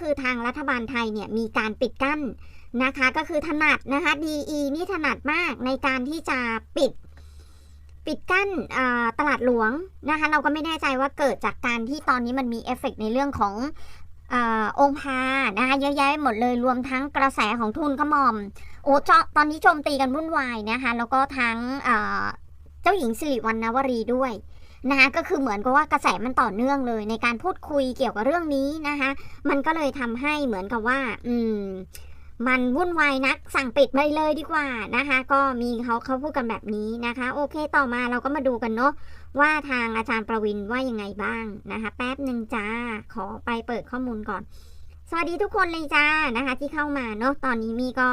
คือทางรัฐบาลไทยเนี่ยมีการปิดกั้นนะคะ ก็คือถนัดนะคะ DE นี่ถนัดมากในการที่จะปิดปิดกั้นตลาดหลวงนะคะ เราก็ไม่แน่ใจว่าเกิดจากการที่ตอนนี้มันมีเอฟเฟกต์ในเรื่องของอองค์พานะคะเยอะแยะหมดเลยรวมทั้งกระแสของทุนกระหม่อมโอ้เจาะตอนนี้โจมตีกันวุ่นวายนะคะ แล้วก็ทั้งเจ้าหญิงสิริวัณณวรีด้วย นะคะก็คือเหมือนกับว่ากระแสมันต่อเนื่องเลย ในการพูดคุยเกี่ยวกับเรื่องนี้นะคะมันก็เลยทำให้เหมือนกับว่า อืมมันวุ่นวายนักสั่งปิดไปเลยดีกว่านะคะ ก็มีเขาเขาพูดกันแบบนี้นะคะ โอเคต่อมาเราก็มาดูกันเนาะว่าทางอาจารย์ประวินว่ายังไงบ้างนะคะ แป๊บหนึ่งจ้าขอไปเปิดข้อมูลก่อน สวัสดีทุกคนเลยจ้านะคะ ที่เข้ามาเนาะตอนนี้มีก็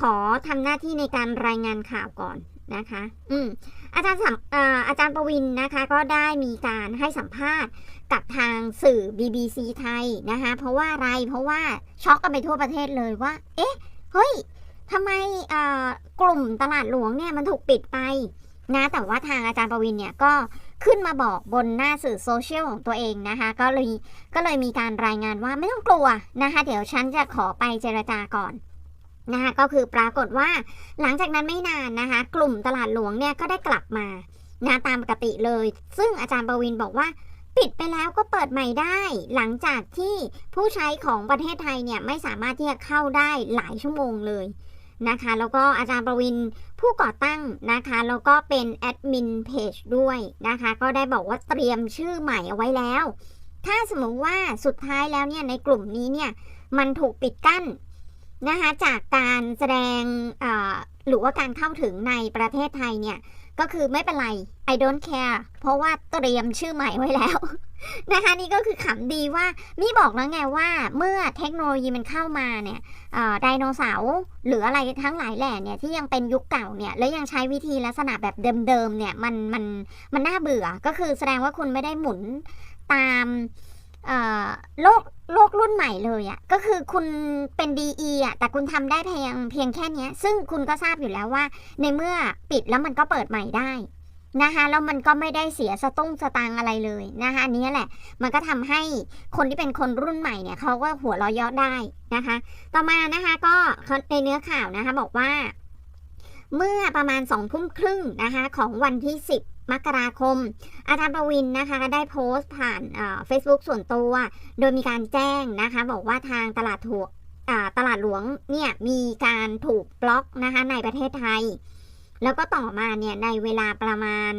ขอทำหน้าที่ในการรายงานข่าวก่อน นะคะ อืมอาจารย์สัมเอ่ออาจารย์ประวินนะคะ ก็ได้มีการให้สัมภาษณ์กับทางสื่อ BBC ไทยนะคะ เพราะว่าอะไรเพราะว่าช็อกกันไปทั่วประเทศเลยว่า เอ๊ะ เฮ้ยทำไมเอ่อกลุ่มตลาดหลวงเนี่ยมันถูกปิดไปนะแต่ว่าทางอาจารย์ประวินเนี่ยก็ขึ้นมาบอกบนหน้าสื่อโซเชียลของตัวเองนะคะ ก็เลยก็เลยมีการรายงานว่าไม่ต้องกลัวนะคะ เดี๋ยวฉันจะขอไปเจรจาก่อน นะคะก็คือปรากฏว่าหลังจากนั้นไม่นานนะคะ กลุ่มตลาดหลวงเนี่ยก็ได้กลับมานะตามปกติเลย ซึ่งอาจารย์ประวินบอกว่า ปิดไปแล้วก็เปิดใหม่ได้ หลังจากที่ผู้ใช้ของประเทศไทยเนี่ยไม่สามารถที่จะเข้าได้หลายชั่วโมงเลยนะคะ แล้วก็อาจารย์ประวินผู้ก่อตั้งนะคะ แล้วก็เป็นแอดมินเพจด้วยนะคะ ก็ได้บอกว่าเตรียมชื่อใหม่เอาไว้แล้ว ถ้าสมมติว่าสุดท้ายแล้วเนี่ยในกลุ่มนี้เนี่ยมันถูกปิดกั้น นะคะจากการแสดงหรือว่าการเข้าถึงในประเทศไทยเนี่ยก็คือไม่เป็นไร I don't care เพราะว่าเตรียมชื่อใหม่ไว้แล้ว นะคะนี่ก็คือขำดีว่ามีบอกแล้วไงว่าเมื่อเทคโนโลยีมันเข้ามาเนี่ยไดโนเสาร์หรืออะไรทั้งหลายแหล่เนี่ยที่ยังเป็นยุคเก่าเนี่ยแล้วยังใช้วิธีลักษณะแบบเดิมๆเนี่ยมันมันมันน่าเบื่อก็คือแสดงว่าคุณไม่ได้หมุนตาม โลกโลกรุ่นใหม่เลยอะ่ะก็คือคุณเป็น DE อะแต่คุณทำได้เพียงเพียงแค่เนี้ยซึ่งคุณก็ทราบอยู่แล้วว่า ในเมื่อปิดแล้วมันก็เปิดใหม่ได้นะคะแล้วมันก็ไม่ได้เสียสตุ้งสตางอะไรเลยนะคะอันนี้แหละ มันก็ทำให้คนที่เป็นคนรุ่นใหม่เนี่ยเขาก็หัวเราะเยาะได้นะคะ ต่อมานะคะก็ในเนื้อข่าวนะคะบอกว่า เมื่อประมาณสองทุ่มครึ่งนะคะของวันที่10 มกราคม อาจารย์ประวินนะคะก็ได้โพสต์ผ่านเฟซบุ๊กส่วนตัว โดยมีการแจ้งนะคะ บอกว่าทางตลาดถั่วอ่าตลาดหลวงเนี่ยมีการถูกบล็อกนะคะในประเทศไทย แล้วก็ต่อมาเนี่ยในเวลาประมาณ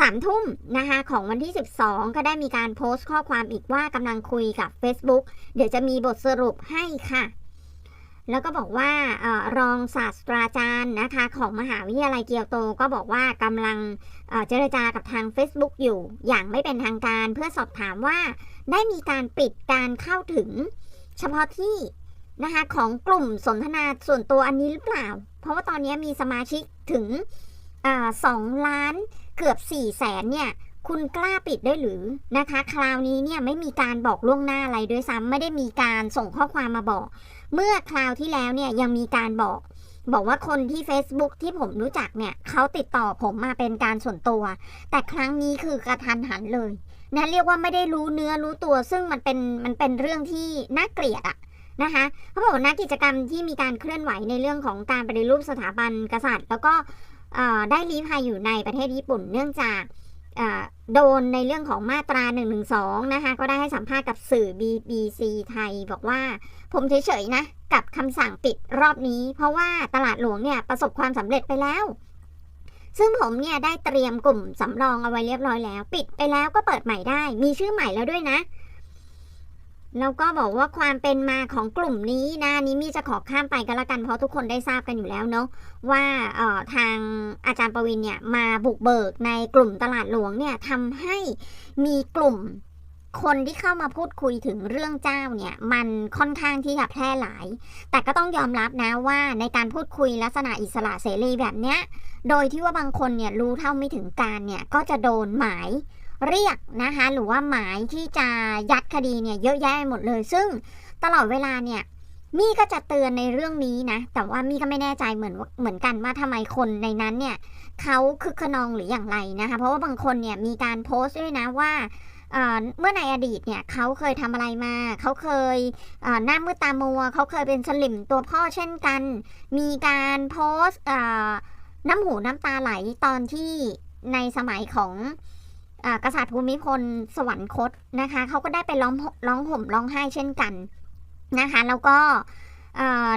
สามทุ่มนะคะของวันที่ 12 ก็ได้มีการโพสต์ข้อความอีกว่ากำลังคุยกับ Facebook เดี๋ยวจะมีบทสรุปให้ค่ะ แล้วก็บอกว่าออรองศาสตราจารย์นะคะของมหาวิทยาลัยเกียวโตก็บอกว่ากำลังเอ่อเจรจากับทาง Facebook อยู่อย่างไม่เป็นทางการ เพื่อสอบถามว่าได้มีการปิดการเข้าถึง เฉพาะที่นะคะของกลุ่มสนทนาส่วนตัวอันนี้หรือเปล่า เพราะว่าตอนนี้มีสมาชิกถึงสองล้านเกือบ4ี่แสนเนี่ย คุณกล้าปิดได้หรือนะคะ คราวนี้เนี่ยไม่มีการบอกล่วงหน้าอะไรด้วยซ้ำไม่ได้มีการส่งข้อความมาบอก เมื่อคราวที่แล้วเนี่ยยังมีการบอกบอกว่าคนที่ Facebook ที่ผมรู้จักเนี่ยเขาติดต่อผมมาเป็นการส่วนตัว แต่ครั้งนี้คือกระทันหันเลยนะเรียกว่าไม่ได้รู้เนื้อรู้ตัว ซึ่งมันเป็นมันเป็นเรื่องที่น่าเกลียดอะนะคะเขาบอกว่านักกิจกรรมที่มีการเคลื่อนไหวในเรื่องของการปฏิรูปสถาบันกษัตริย์ แล้วก็ได้ลีภัยอยู่ในประเทศญี่ปุ่นเนื่องจาก โดนในเรื่องของมาตรา1นึนะคะก็ได้ให้สัมภาษณ์กับสื่อ BBC ไทย บอกว่า ผมเฉยๆนะ กับคำสั่งปิดรอบนี้ เพราะว่าตลาดหลวงเนี่ยประสบความสำเร็จไปแล้ว ซึ่งผมเนี่ยได้เตรียมกลุ่มสำรองเอาไว้เรียบร้อยแล้ว ปิดไปแล้วก็เปิดใหม่ได้ มีชื่อใหม่แล้วด้วยนะ แล้วก็บอกว่าความเป็นมาของกลุ่มนี้นะนี้มีจะขอข้ามไปก็แล้วกันเพราะทุกคนได้ทราบกันอยู่แล้วเนาะว่าทางอาจารย์ประวินเนี่ยมาบุกเบิกในกลุ่มตลาดหลวงเนี่ยทำให้มีกลุ่มคนที่เข้ามาพูดคุยถึงเรื่องเจ้าเนี่ย มันค่อนข้างที่จะแพร่หลาย แต่ก็ต้องยอมรับนะว่าในการพูดคุยลักษณะอิสระเสรีแบบเนี้ย โดยที่ว่าบางคนเนี่ยรู้เท่าไม่ถึงการเนี่ยก็จะโดนหมาย เรียกนะคะหรือว่าหมายที่จะยัดคดีเนี่ยเยอะแยะไปหมดเลย ซึ่งตลอดเวลาเนี่ยมี่ก็จะเตือนในเรื่องนี้นะ แต่ว่ามี่ก็ไม่แน่ใจเหมือนเหมือนกันว่าทำไมคนในนั้นเนี่ยเขาคึกขนองหรืออย่างไรนะคะ เพราะว่าบางคนเนี่ยมีการโพสต์ด้วยนะว่าเมื่อในอดีตเนี่ยเขาเคยทำอะไรมา เขาเคยเหน้ามืดตามัว เขาเคยเป็นสลิมตัวพ่อเช่นกัน มีการโพสต์น้ำหูน้ำตาไหลตอนที่ในสมัยของ กษัตริย์ภูมิพลสวรรคตนะคะเขาก็ได้ไปร้องร้องห่มร้องไห้เช่นกันนะคะแล้วก็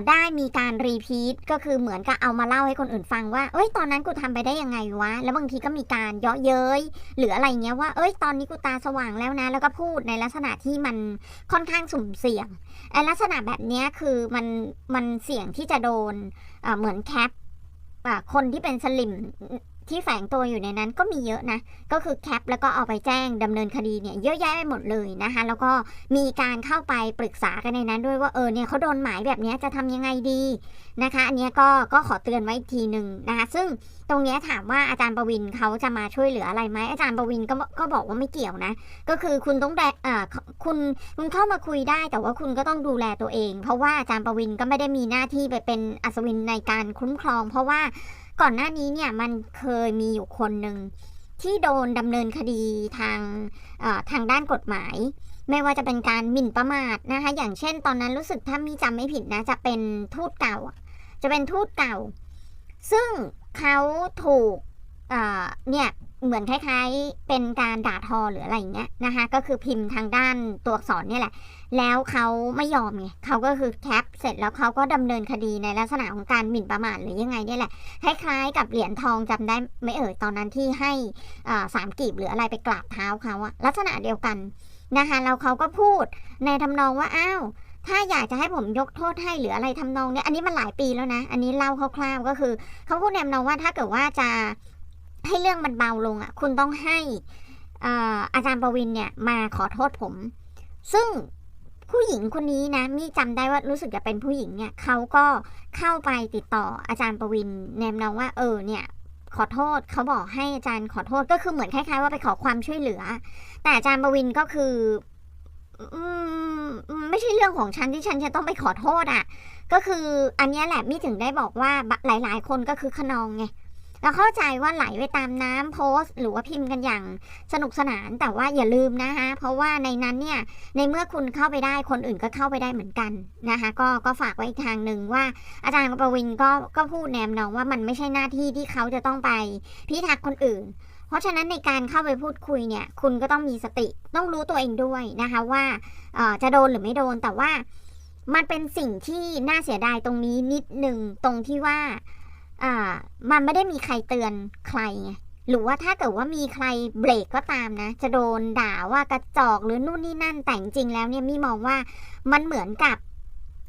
ได้มีการรีพีทก็คือเหมือนกับเอามาเล่าให้คนอื่นฟังว่า เอ้ยตอนนั้นกูทำไปได้ยังไงวะ แล้วบางทีก็มีการเยาะเย้ยหรืออะไรเงี้ยว่า เอ้ยตอนนี้กูตาสว่างแล้วนะ แล้วก็พูดในลักษณะที่มันค่อนข้างสุ่มเสี่ยงไอ้ลักษณะแบบนี้คือมันมันเสี่ยงที่จะโดนเหมือนแคปคนที่เป็นสลิม ที่แฝงตัวอยู่ในนั้นก็มีเยอะนะ ก็คือแคปแล้วก็เอาไปแจ้งดำเนินคดีเนี่ยเยอะแยะไปหมดเลยนะคะ แล้วก็มีการเข้าไปปรึกษากันในนั้นด้วยว่าเออเนี่ยเขาโดนหมายแบบนี้จะทำยังไงดีนะคะ อันนี้ก็ก็ขอเตือนไว้อีกทีหนึ่งนะคะ ซึ่ง ตรงนี้ถามว่าอาจารย์ประวินเขาจะมาช่วยเหลืออะไรไหมอาจารย์ประวินก็ก็บอกว่าไม่เกี่ยวนะ ก็คือคุณต้องแเอ่อคุณคุณเข้ามาคุยได้ แต่ว่าคุณก็ต้องดูแลตัวเอง เพราะว่าอาจารย์ประวินก็ไม่ได้มีหน้าที่ไปเป็นอัศวินในการคุ้มครอง เพราะว่าก่อนหน้านี้เนี่ยมันเคยมีอยู่คนหนึ่งที่โดนดำเนินคดีทางทางด้านกฎหมาย ไม่ว่าจะเป็นการหมิ่นประมาทนะคะ อย่างเช่นตอนนั้นรู้สึกถ้ามีจำไม่ผิดนะ จะเป็นทูตเก่า จะเป็นทูตเก่า ซึ่ง เขาถูกเนี่ยเหมือนคล้ายๆ เป็นการด่าทอหรืออะไรอย่างเงี้ยนะคะก็คือพิมพ์ทางด้านตัวอักษรเนี่ยแหละ แล้วเขาไม่ยอมไงเขาก็คือแคปเสร็จแล้วเขาก็ดำเนินคดีในลักษณะของการหมิ่นประมาทหรือยังไงเนี่ยแหละคล้ายๆ กับเหรียญทองจำได้ไม่เอ่ยตอนนั้นที่ให้สามกีบหรืออะไรไปกราบเท้าเขาอะลักษณะเดียวกันนะคะแล้วเขาก็พูดในทำนองว่าอ้าว ถ้าอยากจะให้ผมยกโทษให้หรืออะไรทำนองเนี้ยอันนี้มันหลายปีแล้วนะ อันนี้เล่าคร่าวๆก็คือเขาพูดแนวโน้มว่าถ้าเกิดว่าจะให้เรื่องมันเบาลงอะ คุณต้องให้อ่าอาจารย์ประวินเนี่ยมาขอโทษผม ซึ่งผู้หญิงคนนี้นะมี่จำได้ว่ารู้สึกจะเป็นผู้หญิงเนี่ยเขาก็เข้าไปติดต่ออาจารย์ประวินแนมน้องว่าเออเนี่ยขอโทษเขาบอกให้อาจารย์ขอโทษก็คือเหมือนคล้ายๆว่าไปขอความช่วยเหลือ แต่อาจารย์ประวินก็คือ อืม ไม่ใช่เรื่องของฉันที่ฉันจะต้องไปขอโทษอะ ก็คืออันนี้แหละมี่ถึงได้บอกว่าหลาย ๆ คนก็คือขนองไงเราเข้าใจว่าไหลไปตามน้ำโพสต์ หรือว่าพิมพ์กันอย่างสนุกสนานแต่ว่าอย่าลืมนะคะเพราะว่าในนั้นเนี่ยในเมื่อคุณเข้าไปได้คนอื่นก็เข้าไปได้เหมือนกันนะคะก็ก็ฝากไว้อีกทางหนึ่งว่า อาจารย์ประวินก็ก็พูดแนมน้องว่ามันไม่ใช่หน้าที่ที่เขาจะต้องไปพิทักษ์คนอื่น เพราะฉะนั้นในการเข้าไปพูดคุยเนี่ย คุณก็ต้องมีสติ ต้องรู้ตัวเองด้วยนะคะว่าจะโดนหรือไม่โดน แต่ว่ามันเป็นสิ่งที่น่าเสียดายตรงนี้นิดหนึ่งตรงที่ว่ามันไม่ได้มีใครเตือนใครไงหรือว่าถ้าเกิดว่ามีใครเบรกก็ตามนะ จะโดนด่าว่ากระจอกหรือนู่นนี่นั่นแต่จริงๆแล้วเนี่ยมี่มองว่ามันเหมือนกับ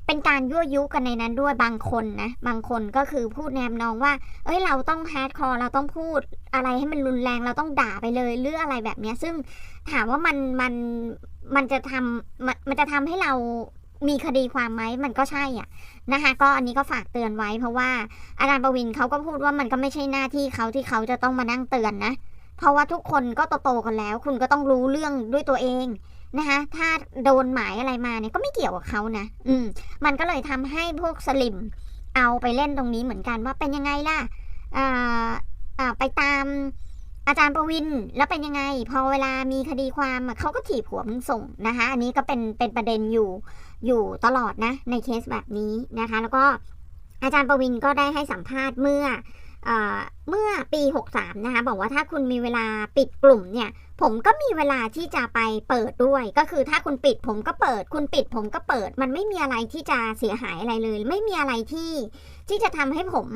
เป็นการยั่วยุกันในนั้นด้วยบางคนนะ บางคนก็คือพูดแนมนองว่า เอ้ยเราต้องฮาร์ดคอร์เราต้องพูดอะไรให้มันรุนแรงเราต้องด่าไปเลยหรืออะไรแบบเนี้ย ซึ่งถามว่ามันมันมันจะทำมันมันจะทำให้เรามีคดีความไหมมันก็ใช่อะนะคะ ก็อันนี้ก็ฝากเตือนไว้ เพราะว่าอาจารย์ประวินเขาก็พูดว่ามันก็ไม่ใช่หน้าที่เขาที่เขาจะต้องมานั่งเตือนนะ เพราะว่าทุกคนก็โตๆกันแล้ว คุณก็ต้องรู้เรื่องด้วยตัวเอง นะคะถ้าโดนหมายอะไรมาเนี่ยก็ไม่เกี่ยวกับเขานะอืมมันก็เลยทำให้พวกสลิมเอาไปเล่นตรงนี้เหมือนกันว่าเป็นยังไงล่ะอ่าอ่าไปตามอาจารย์ประวินแล้วเป็นยังไง พอเวลามีคดีความเขาก็ถีบหัวมึงส่งนะคะอันนี้ก็เป็นเป็นประเด็นอยู่อยู่ตลอดนะในเคสแบบนี้นะคะ แล้วก็อาจารย์ประวินก็ได้ให้สัมภาษณ์เมื่อเอ่อเมื่อปี 63 นะคะ บอกว่าถ้าคุณมีเวลาปิดกลุ่มเนี่ย ผมก็มีเวลาที่จะไปเปิดด้วย ก็คือถ้าคุณปิดผมก็เปิด คุณปิดผมก็เปิด มันไม่มีอะไรที่จะเสียหายอะไรเลย ไม่มีอะไรที่ที่จะทำให้ผม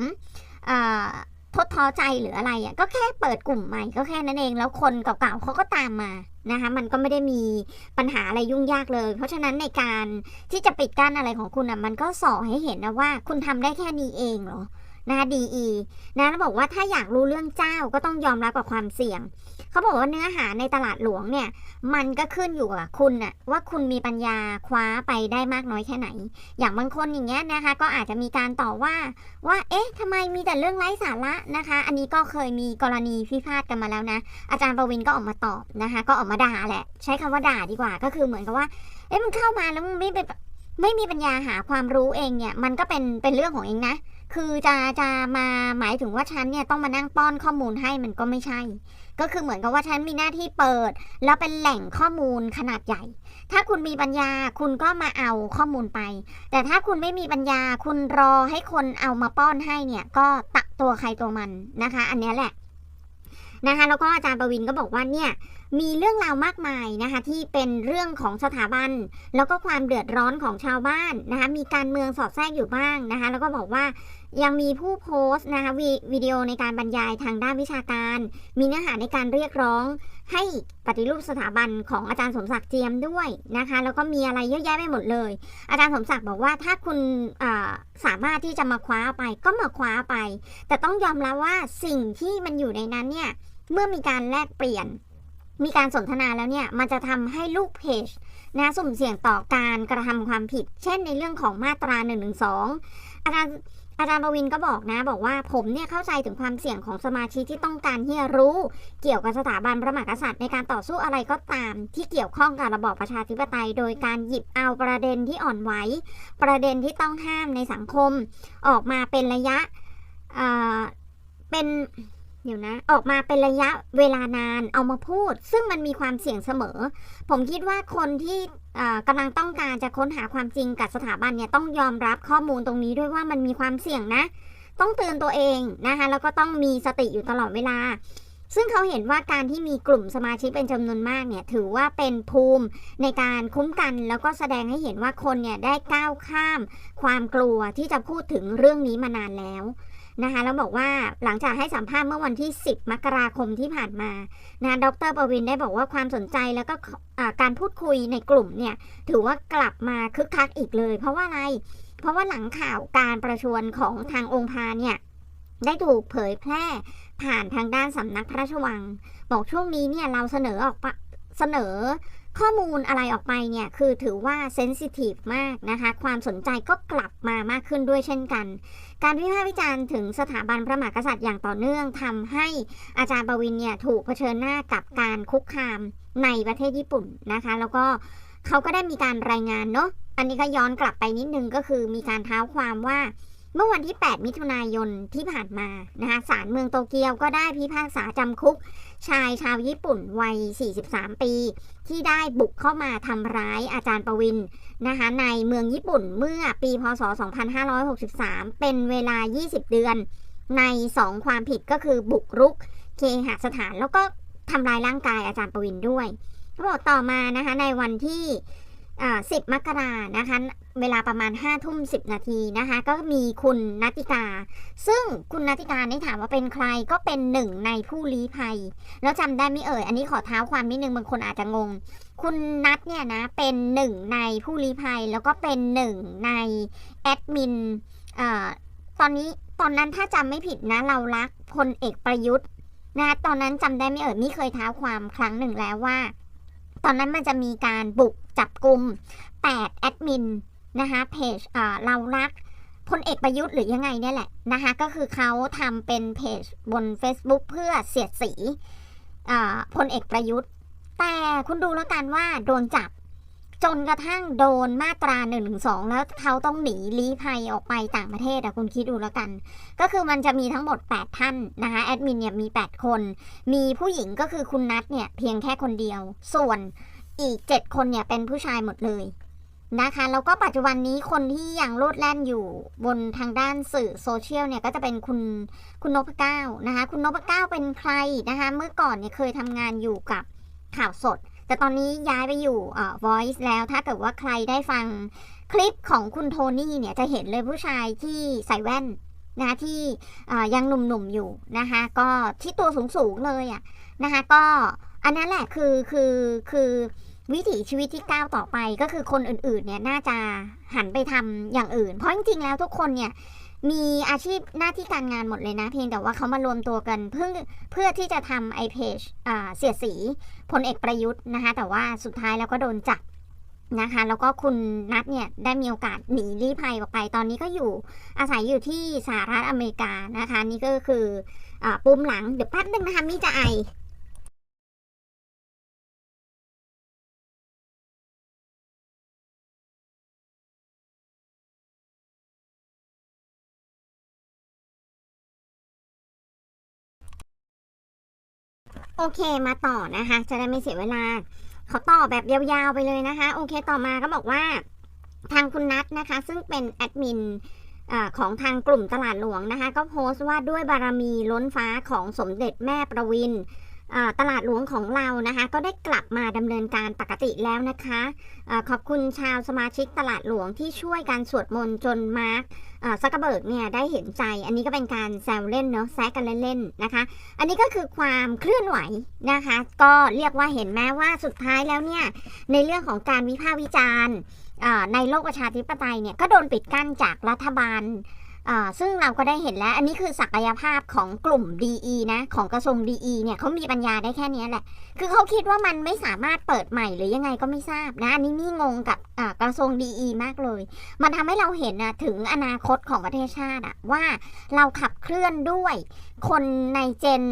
ทดท้อใจหรืออะไรอะ่ะก็แค่เปิดกลุ่มใหม่ก็แค่นั้นเองแล้วคนเก่าๆเขาก็ตามมานะคะมันก็ไม่ได้มีปัญหาอะไรยุ่งยากเลย เพราะฉะนั้นในการที่จะปิดกั้นอะไรของคุณอะมันก็สอให้เห็นนะว่า คุณทำได้แค่นี้เองเหรอ นะคะดีอีนะแล้วบอกว่าถ้าอยากรู้เรื่องเจ้าก็ต้องยอมรับกับความเสี่ยง เขาบอกว่าเนื้อหาในตลาดหลวงเนี่ย มันก็ขึ้นอยู่กับคุณน่ะว่าคุณมีปัญญาคว้าไปได้มากน้อยแค่ไหน อย่างบางคนอย่างเงี้ยนะคะ ก็อาจจะมีการต่อว่าว่าเอ๊ะทำไมมีแต่เรื่องไร้สาระนะคะ อันนี้ก็เคยมีกรณีพิพาทกันมาแล้วนะ อาจารย์ประวินก็ออกมาตอบนะคะ ก็ออกมาด่าแหละ ใช้คำว่าด่าดีกว่าก็คือเหมือนกับว่าเอ๊ะมึงเข้ามาแล้วมึงไม่ไป ไม่มีปัญญาหาความรู้เองเนี่ย มันก็เป็นเป็นเรื่องของเองนะ คือจะจะมาหมายถึงว่าฉันเนี่ยต้องมานั่งป้อนข้อมูลให้มันก็ไม่ใช่ ก็คือเหมือนกับว่าฉันมีหน้าที่เปิด แล้วเป็นแหล่งข้อมูลขนาดใหญ่ ถ้าคุณมีปัญญาคุณก็มาเอาข้อมูลไป แต่ถ้าคุณไม่มีปัญญาคุณรอให้คนเอามาป้อนให้เนี่ย ก็ตักตัวใครตัวมันนะคะ อันนี้แหละนะคะแล้วก็อาจารย์ประวินก็บอกว่าเนี่ย มีเรื่องราวมากมายนะคะที่เป็นเรื่องของสถาบัน แล้วก็ความเดือดร้อนของชาวบ้านนะคะมีการเมืองสอดแทรกอยู่บ้างนะคะแล้วก็บอกว่ายังมีผู้โพสต์นะคะววิดีโอในการบรรยายทางด้านวิชาการ มีเนื้อหาในการเรียกร้อง ให้ปฏิรูปสถาบันของอาจารย์สมศักดิ์เจียมด้วยนะคะแล้วก็มีอะไรเยอะแยะไปหมดเลย อาจารย์สมศักดิ์บอกว่าถ้าคุณสามารถที่จะมาคว้าไปก็มาคว้าไป แต่ต้องยอมรับว่าสิ่งที่มันอยู่ในนั้นเนี่ยเมื่อมีการแลกเปลี่ยน มีการสนทนาแล้วเนี่ย มันจะทำให้ลูกเพจนะสุ่มเสี่ยงต่อการกระทำความผิด เช่นในเรื่องของมาตรา1นึอาจารย์อาจารย์ประวินก็บอกนะ บอกว่าผมเนี่ยเข้าใจถึงความเสี่ยงของสมาชิกที่ต้องการที่จะรู้ เกี่ยวกับสถาบันพระมหากษัตริย์ในการต่อสู้อะไรก็ตาม ที่เกี่ยวข้องกับระบอบประชาธิปไตย โดยการหยิบเอาประเด็นที่อ่อนไหวประเด็นที่ต้องห้ามในสังคม ออกมาเป็นระยะเป็น เดี๋ยวนะ ออกมาเป็นระยะเวลานานเอามาพูด ซึ่งมันมีความเสี่ยงเสมอ ผมคิดว่าคนที่กำลังต้องการจะค้นหาความจริงกับสถาบันเนี่ยต้องยอมรับข้อมูลตรงนี้ด้วยว่ามันมีความเสี่ยงนะ ต้องเตือนตัวเองนะคะแล้วก็ต้องมีสติอยู่ตลอดเวลา ซึ่งเขาเห็นว่าการที่มีกลุ่มสมาชิกเป็นจำนวนมากเนี่ยถือว่าเป็นภูมิในการคุ้มกัน แล้วก็แสดงให้เห็นว่าคนเนี่ยได้ก้าวข้าม ความกลัวที่จะพูดถึงเรื่องนี้มานานแล้ว นะคะแล้วบอกว่าหลังจากให้สัมภาษณ์เมื่อวันที่ 10 มกราคมที่ผ่านมานะดรประวินได้บอกว่าความสนใจแล้วก็การพูดคุยในกลุ่มเนี่ยถือว่ากลับมาคึกคักอีกเลย เพราะว่าอะไร เพราะว่าหลังข่าวการประชวรของทางองค์พาเนี่ยได้ถูกเผยแพร่ผ่านทางด้านสำนักพระราชวัง บอกช่วงนี้เนี่ยเราเสนอออกเสนอ ข้อมูลอะไรออกไปเนี่ยคือถือว่าเซนซิทีฟมากนะคะ ความสนใจก็กลับมามากขึ้นด้วยเช่นกัน การวิพากษ์วิจารณ์ถึงสถาบันพระมหากษัตริย์อย่างต่อเนื่องทำให้อาจารย์ปวินเนี่ยถูกเผชิญหน้ากับการคุกคามในประเทศญี่ปุ่นนะคะ แล้วก็เขาก็ได้มีการรายงานเนาะอันนี้ก็ย้อนกลับไปนิดนึงก็คือมีการเท้าความว่า เมื่อวันที่ 8 มิถุนายนที่ผ่านมานะคะศาลเมืองโตเกียวก็ได้พิพากษาจำคุก ชายชาวญี่ปุ่นวัย 43 ปี ที่ได้บุกเข้ามาทำร้ายอาจารย์ประวินนะคะในเมืองญี่ปุ่นเมื่อปีพศ 2563 เป็นเวลา 20 เดือน ใน 2 ความผิดก็คือบุกรุก เคหสถานแล้วก็ทำลายร่างกายอาจารย์ประวินด้วยเขาบอกต่อมานะคะในวันที่ สิบมกรานะคะ เวลาประมาณ5้าทุ่มสินาทีนะคะ ก็มีคุณนัติกา ซึ่งคุณนัติกานี่ถามว่าเป็นใครก็เป็นหนึ่งในผู้ลี้ภัย แล้วจำได้ไม่เอ่ย อันนี้ขอเท้าความนิดนึงบางคนอาจจะงง คุณนัทเนี่ยนะเป็นหนึ่งในผู้ลี้ภัย แล้วก็เป็นหนึ่งในแอดมินตอนนี้ตอนนั้นถ้าจำไม่ผิดนะเรารักพลเอกประยุทธ์นะตอนนั้นจำได้ไม่เอ่ยนี่เคยเท้าความครั้งหนึ่งแล้วว่า อนนั้นมันจะมีการบุกจับกลุ่ม8แอดมินนะคะเพจเรารักพลเอกประยุทธ์หรือยังไงเนี่ยแหละนะคะก็คือเขาทำเป็นเพจบน Facebook เพื่อเสียดสีพลเอกประยุทธ์ แต่คุณดูแล้วกันว่าโดนจับ จนกระทั่งโดนมาตรา1นึแล้วเขาต้องหนีลี้ภัยออกไปต่างประเทศอะคุณคิดดูแล้วกัน ก็คือมันจะมีทั้งหมด 8 ท่านนะคะแอดมินเนี่ยมี 8 คน มีผู้หญิงก็คือคุณนัทเนี่ยเพียงแค่คนเดียว ส่วนอีก 7 คนเนี่ยเป็นผู้ชายหมดเลยนะคะแล้วก็ปัจจุบันนี้คนที่ยังโลดแล่นอยู่บนทางด้านสื่อโซเชียลเนี่ยก็จะเป็นคุณคุณนพเก้านะคะคุณนพเก้าเป็นใครนะคะเมื่อก่อนเนี่ยเคยทำงานอยู่กับข่าวสด แต่ตอนนี้ย้ายไปอยู่เอ่อ voice แล้วถ้าเกิดว่าใครได้ฟังคลิปของคุณโทนี่เนี่ยจะเห็นเลยผู้ชายที่ใส่แว่นนะที่ยังหนุ่มๆอยู่นะคะก็ที่ตัวสูงๆเลยอะนะคะก็อันนั้นแหละคือคือคือวิถีชีวิตที่ก้าวต่อไปก็คือคนอื่นๆเนี่ยน่าจะหันไปทำอย่างอื่น เพราะจริงๆแล้วทุกคนเนี่ย มีอาชีพหน้าที่การงานหมดเลยนะ เพียงแต่ว่าเขามารวมตัวกันเพื่อเพื่อที่จะทำไอเพจเสียสีพลเอกประยุทธ์นะคะ แต่ว่าสุดท้ายแล้วก็โดนจับนะคะ แล้วก็คุณนัทเนี่ยได้มีโอกาสหนีลี้ภัยออกไปตอนนี้ก็อยู่อาศัยอยู่ที่สหรัฐอเมริกานะคะ นี่ก็คืออปุ่มหลังเดี๋ยวแป๊บนึงนะคะมิจะไอ โอเคมาต่อนะคะ จะได้ไม่เสียเวลา เขาต่อแบบยาวๆไปเลยนะคะ โอเคต่อมาก็บอกว่า ทางคุณนัทนะคะ ซึ่งเป็นแอดมินอของทางกลุ่มตลาดหลวงนะคะ ก็โพสต์ว่าด้วยบารมีล้นฟ้าของสมเด็จแม่ประวินตลาดหลวงของเรานะคะ ก็ได้กลับมาดำเนินการปกติแล้วนะคะอขอบคุณชาวสมาชิกตลาดหลวงที่ช่วยการสวดมนต์จนมาร์ค ซักเกร์เบิร์กเนี่ยได้เห็นใจ อันนี้ก็เป็นการแซวเล่นเนาะแซกกันเล่นๆนะคะ อันนี้ก็คือความเคลื่อนไหวนะคะ ก็เรียกว่าเห็นแม้ว่าสุดท้ายแล้วเนี่ยในเรื่องของการวิพากษ์วิจารณ์ในโลกประชาธิปไตยเนี่ยก็โดนปิดกั้นจากรัฐบาล อ่าซึ่งเราก็ได้เห็นแล้ว อันนี้คือศักยภาพของกลุ่ม DE นะ ของกระทรวง DE เนี่ยเขามีปัญญาได้แค่นี้แหละ คือเขาคิดว่ามันไม่สามารถเปิดใหม่หรือยังไงก็ไม่ทราบนะ อันนี้นี่งงกับกระทรวง DE มากเลย มันทำให้เราเห็นนะถึงอนาคตของประเทศชาติอะว่าเราขับเคลื่อนด้วยคนในเจน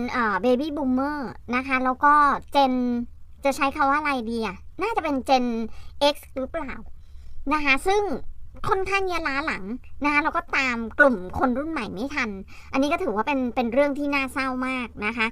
เบบี้บูมเมอร์นะคะ แล้วก็เจนจะใช้คาว่าอะไรดีอะน่าจะเป็นเจน X หรือเปล่านะคะซึ่ง ค่อนข้างจะล้าหลังนะคะเราก็ตามกลุ่มคนรุ่นใหม่ไม่ทัน อันนี้ก็ถือว่าเป็นเป็นเรื่องที่น่าเศร้ามากนะคะ